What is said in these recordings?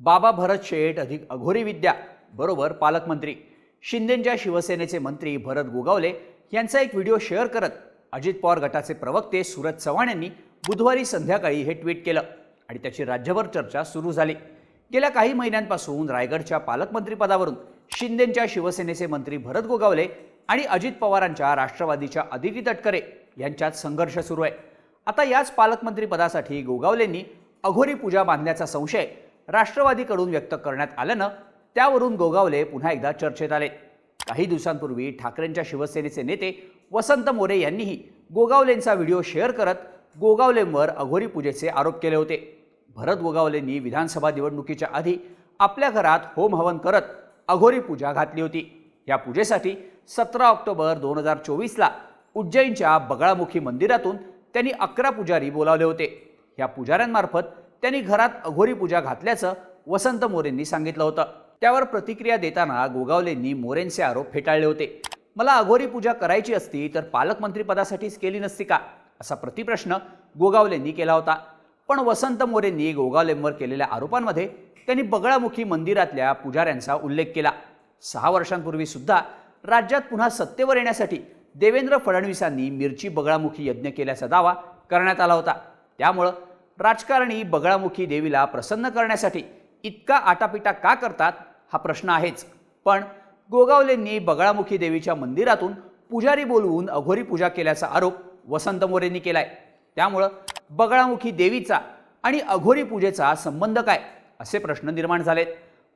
बाबा भरत शेठ अधिक अघोरी विद्या बरोबर पालकमंत्री शिंदेंच्या शिवसेनेचे मंत्री भरत गोगावले यांचा एक व्हिडिओ शेअर करत अजित पवार गटाचे प्रवक्ते सूरज चव्हाण यांनी बुधवारी संध्याकाळी हे ट्विट केलं आणि त्याची राज्यभर चर्चा सुरू झाली. गेल्या काही महिन्यांपासून रायगडच्या पालकमंत्रीपदावरून शिंदेंच्या शिवसेनेचे मंत्री भरत गोगावले आणि अजित पवारांच्या राष्ट्रवादीच्या अदिती तटकरे यांच्यात संघर्ष सुरू आहे. आता याच पालकमंत्रीपदासाठी गोगावलेंनी अघोरी पूजा बांधण्याचा संशय राष्ट्रवादीकडून व्यक्त करण्यात आल्यानं त्यावरून गोगावले पुन्हा एकदा चर्चेत आले. काही दिवसांपूर्वी ठाकरेंच्या शिवसेनेचे नेते वसंत मोरे यांनीही गोगावलेंचा व्हिडिओ शेअर करत गोगावलेंवर अघोरी पूजेचे आरोप केले होते. भरत गोगावलेंनी विधानसभा निवडणुकीच्या आधी आपल्या घरात होम हवन करत अघोरी पूजा घातली होती. या पूजेसाठी सतरा ऑक्टोबर दोन हजार चोवीसला उज्जैनच्या बगळामुखी मंदिरातून त्यांनी अकरा पुजारी बोलावले होते. या पुजाऱ्यांमार्फत त्यांनी घरात अघोरी पूजा घातल्याचं वसंत मोरेंनी सांगितलं होतं. त्यावर प्रतिक्रिया देताना गोगावलेंनी मोरेंचे आरोप फेटाळले होते. मला अघोरी पूजा करायची असती तर पालकमंत्रीपदासाठीच केली नसती का? असा प्रतिप्रश्न गोगावलेंनी केला होता. पण वसंत मोरेंनी गोगावलेंवर केलेल्या आरोपांमध्ये त्यांनी बगळामुखी मंदिरातल्या पुजाऱ्यांचा उल्लेख केला. सहा वर्षांपूर्वी सुद्धा राज्यात पुन्हा सत्तेवर येण्यासाठी देवेंद्र फडणवीसांनी मिरची बगळामुखी यज्ञ केल्याचा दावा करण्यात आला होता. त्यामुळं राजकारणी बगळामुखी देवीला प्रसन्न करण्यासाठी इतका आटापिटा का करतात हा प्रश्न आहेच. पण गोगावलेंनी बगळामुखी देवीच्या मंदिरातून पुजारी बोलवून अघोरी पूजा केल्याचा आरोप वसंत मोरेंनी केलाय. त्यामुळं बगळामुखी देवीचा आणि अघोरी पूजेचा संबंध काय असे प्रश्न निर्माण झालेत.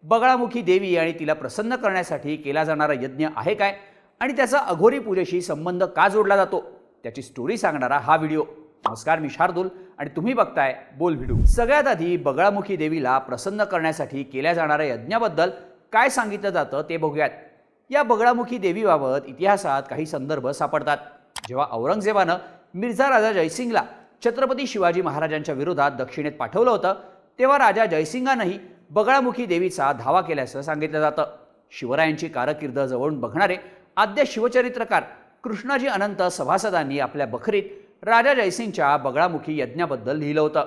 बगळामुखी देवी आणि तिला प्रसन्न करण्यासाठी केला जाणारा यज्ञ आहे काय आणि त्याचा अघोरी पूजेशी संबंध का जोडला जातो त्याची स्टोरी सांगणारा हा व्हिडिओ. नमस्कार मी शार्दूल आणि तुम्ही बघताय बोल व्हिडिओ सगळ्यात आधी बगळामुखी देवीला प्रसन्न करण्यासाठी केल्या जाणाऱ्या यज्ञाबद्दल काय सांगितलं जातं ते बघूयात. या बगळामुखी देवीबाबत इतिहासात काही संदर्भ सापडतात. जेव्हा औरंगजेबानं मिर्झा राजा जयसिंगला छत्रपती शिवाजी महाराजांच्या विरोधात दक्षिणेत पाठवलं होतं तेव्हा राजा जयसिंगानंही बगळामुखी देवीचा धावा केल्याचं सांगितलं जातं. शिवरायांची कारकीर्द जवळून बघणारे आद्य शिवचरित्रकार कृष्णाजी अनंत सभासदांनी आपल्या बखरीत राजा जयसिंगच्या बगळामुखी यज्ञाबद्दल लिहिलं होतं.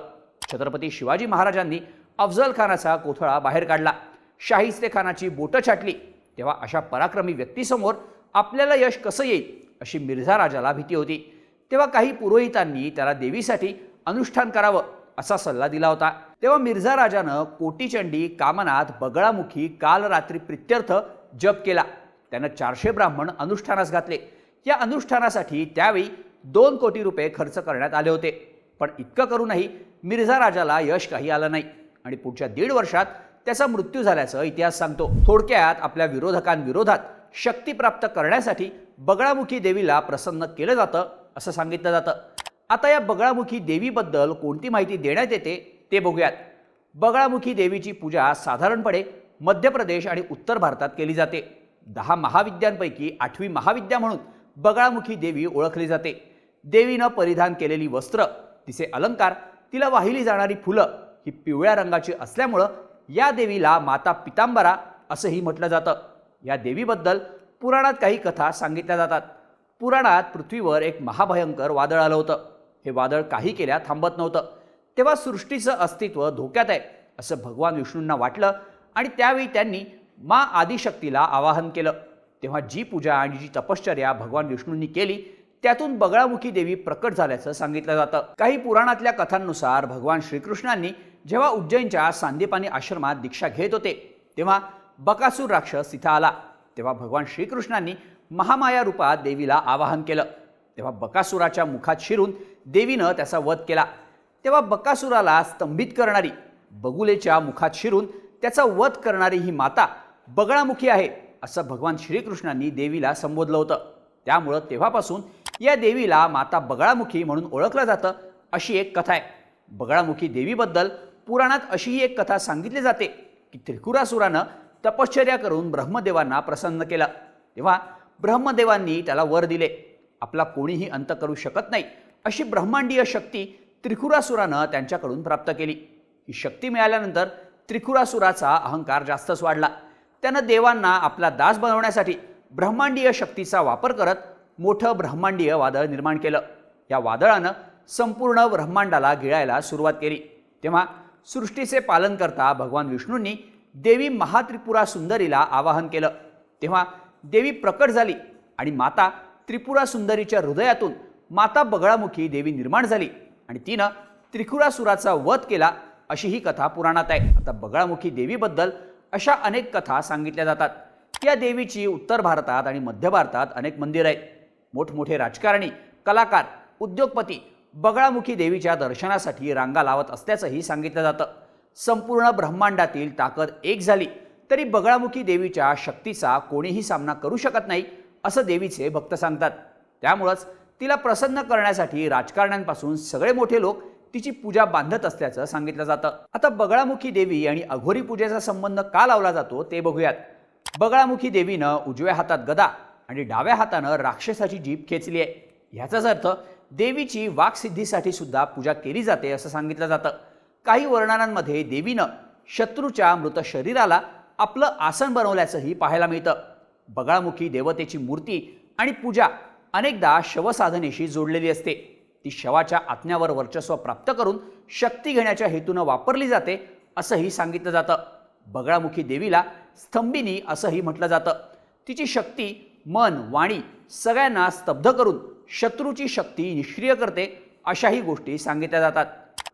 छत्रपती शिवाजी महाराजांनी अफजल खानाचा कोथळा बाहेर काढला. शाहिस्ते खानाची बोटं छाटली. तेव्हा अशा पराक्रमी व्यक्तीसमोर आपल्याला यश कसं येईल अशी मिर्झा राजाला भीती होती. तेव्हा काही पुरोहितांनी त्याला देवीसाठी अनुष्ठान करावं असा सल्ला दिला होता. तेव्हा मिर्झा राजानं कोटीचंडी कामनाथ बगळामुखी काल रात्री प्रित्यर्थ जप केला. त्यानं चारशे ब्राह्मण अनुष्ठानास घातले. या अनुष्ठानासाठी त्यावेळी दोन कोटी रुपये खर्च करण्यात आले होते. पण इतकं करूनही मिर्झा राजाला यश काही आलं नाही. आणि पुढच्या दीड वर्षात त्याचा मृत्यू झाल्याचं इतिहास सांगतो. थोडक्यात आपल्या विरोधकांविरोधात शक्ती प्राप्त करण्यासाठी बगळामुखी देवीला प्रसन्न केलं जातं असं सांगितलं जातं. आता या बगळामुखी देवीबद्दल कोणती माहिती देण्यात येते ते बघूयात. बगळामुखी देवीची पूजा साधारणपणे मध्य प्रदेश आणि उत्तर भारतात केली जाते. दहा महाविद्यांपैकी आठवी महाविद्या म्हणून बगळामुखी देवी ओळखली जाते. देवीनं परिधान केलेली वस्त्र तिचे अलंकार तिला वाहिली जाणारी फुलं ही पिवळ्या रंगाची असल्यामुळं या देवीला माता पितांबरा असंही म्हटलं जातं. या देवीबद्दल पुराणात काही कथा सांगितल्या जातात. पुराणात पृथ्वीवर एक महाभयंकर वादळ आलं होतं. हे वादळ काही केल्या थांबत नव्हतं. तेव्हा सृष्टीचं अस्तित्व धोक्यात आहे असं भगवान विष्णूंना वाटलं आणि त्यावेळी त्यांनी मा आदिशक्तीला आवाहन केलं. तेव्हा जी पूजा आणि जी तपश्चर्या भगवान विष्णूंनी केली त्यातून बगळामुखी देवी प्रकट झाल्याचं सांगितलं जातं. काही पुराणातल्या कथांनुसार भगवान श्रीकृष्णांनी जेव्हा उज्जैनच्या सांदीपानी आश्रमात दीक्षा घेत होते तेव्हा बकासूर राक्षस तिथं आला. तेव्हा भगवान श्रीकृष्णांनी महामाया रूपात देवीला आवाहन केलं. तेव्हा बकासुराच्या मुखात शिरून देवीनं त्याचा वध केला. तेव्हा बकासुराला स्तंभित करणारी बगुलेच्या मुखात शिरून त्याचा वध करणारी ही माता बगळामुखी आहे असं भगवान श्रीकृष्णांनी देवीला संबोधलं होतं. त्यामुळं तेव्हापासून या देवीला माता बगळामुखी म्हणून ओळखलं जातं अशी एक कथा आहे. बगळामुखी देवीबद्दल पुराणात अशीही एक कथा सांगितली जाते की त्रिकुरासुरानं तपश्चर्या करून ब्रह्मदेवांना प्रसन्न केलं. तेव्हा ब्रह्मदेवांनी त्याला वर दिले. आपला कोणीही अंत करू शकत नाही अशी ब्रह्मांडीय शक्ती त्रिकुरासुरानं त्यांच्याकडून प्राप्त केली. ही शक्ती मिळाल्यानंतर त्रिकुरासुराचा अहंकार जास्तच वाढला. त्यानं देवांना आपला दास बनवण्यासाठी ब्रह्मांडीय शक्तीचा वापर करत मोठं ब्रह्मांडीय वादळ निर्माण केलं. या वादळानं संपूर्ण ब्रह्मांडाला गिळायला सुरुवात केली. तेव्हा सृष्टीचे पालन करता भगवान विष्णूंनी देवी महात्रिपुरा सुंदरीला आवाहन केलं. तेव्हा देवी प्रकट झाली आणि माता त्रिपुरा सुंदरीच्या हृदयातून माता बगळामुखी देवी निर्माण झाली आणि तिनं त्रिपुरासुराचा वध केला अशी ही कथा पुराणात आहे. आता बगळामुखी देवीबद्दल अशा अनेक कथा सांगितल्या जातात. या देवीची उत्तर भारतात आणि मध्य भारतात अनेक मंदिर आहेत. मोठमोठे राजकारणी कलाकार उद्योगपती बगळामुखी देवीच्या दर्शनासाठी रांगा लावत असल्याचंही सांगितलं जातं. संपूर्ण ब्रह्मांडातील ताकद एक झाली तरी बगळामुखी देवीच्या शक्तीचा कोणीही सामना करू शकत नाही असं देवीचे भक्त सांगतात. त्यामुळंच तिला प्रसन्न करण्यासाठी राजकारण्यांपासून सगळे मोठे लोक तिची पूजा बांधत असल्याचं सांगितलं जातं. आता बगळामुखी देवी आणि अघोरी पूजेचा संबंध का लावला जातो ते बघूयात. बगळामुखी देवीनं उजव्या हातात गदा आणि डाव्या हातानं राक्षसाची जीभ खेचली आहे. ह्याचाच अर्थ देवीची वाकसिद्धीसाठी सुद्धा पूजा केली जाते असं सांगितलं जातं. काही वर्णनांमध्ये देवीनं शत्रूच्या मृत शरीराला आपलं आसन बनवल्याचंही पाहायला मिळतं. बगळामुखी देवतेची मूर्ती आणि पूजा अनेकदा शवसाधनेशी जोडलेली असते. ती शवाच्या आत्म्यावर वर्चस्व प्राप्त करून शक्ती घेण्याच्या हेतूनं वापरली जाते असंही सांगितलं जातं. बगळामुखी देवीला स्तंभिनी असंही म्हटलं जातं. तिची शक्ती मन वाणी सगळ्यांना स्तब्ध करून शत्रूची शक्ती निष्क्रिय करते अशाही गोष्टी सांगितल्या जातात.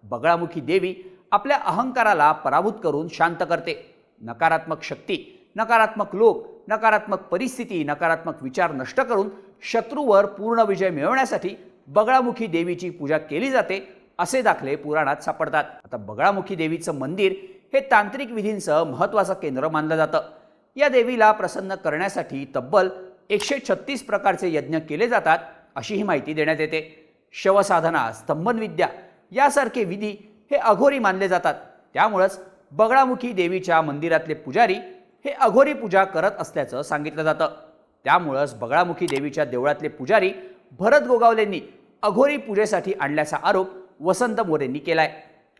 बगळामुखी देवी आपल्या अहंकाराला पराभूत करून शांत करते. नकारात्मक शक्ती नकारात्मक लोक नकारात्मक परिस्थिती नकारात्मक विचार नष्ट करून शत्रूवर पूर्ण विजय मिळवण्यासाठी बगळामुखी देवीची पूजा केली जाते असे दाखले पुराणात सापडतात. आता बगळामुखी देवीचं मंदिर हे तांत्रिक विधींचं महत्त्वाचं केंद्र मानलं जातं. या देवीला प्रसन्न करण्यासाठी तब्बल एकशे छत्तीस प्रकारचे यज्ञ केले जातात अशी ही माहिती देण्यात येते. शवसाधना स्तंभनविद्या यासारखे विधी हे अघोरी मानले जातात. त्यामुळंच बगळामुखी देवीच्या मंदिरातले पुजारी हे अघोरी पूजा करत असल्याचं सांगितलं जातं. त्यामुळंच बगळामुखी देवीच्या देवळातले पुजारी भरत गोगावलेंनी अघोरी पूजेसाठी आणल्याचा आरोप वसंत मोरेंनी केलाय.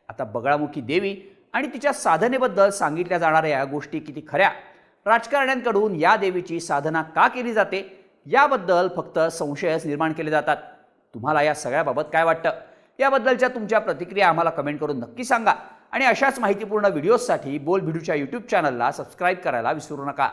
आता बगळामुखी देवी आणि तिच्या साधनेबद्दल सांगितल्या जाणाऱ्या या गोष्टी किती खऱ्या राजकारण्यांकडून या देवीची साधना का केली जाते? याबद्दल फक्त संशयच निर्माण केले जातात. तुम्हाला या सगळ्याबाबत काय वाटतं? याबद्दलच्या तुमच्या प्रतिक्रिया आम्हाला कमेंट करून नक्की सांगा. आणि अशाच माहितीपूर्ण व्हिडिओजसाठी बोल भिडूच्या यूट्यूब चॅनलला सबस्क्राईब करायला विसरू नका.